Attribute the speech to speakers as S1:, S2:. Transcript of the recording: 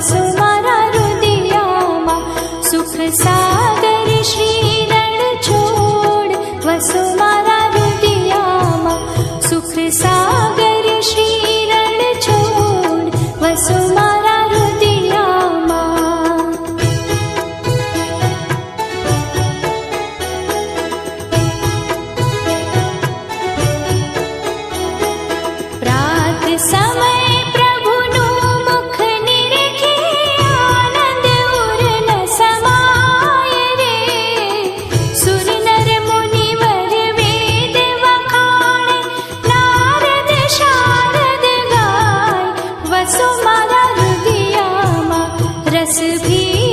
S1: વસો મારા રુદિયામાં સુખ સાગર શ્રી રણ છોડ વસો મારા રુદિયામાં સુખ સાગર શ્રી રણ છોડ વસો મારા રુદિયામાં પ્રાત સમ हमारा रस भी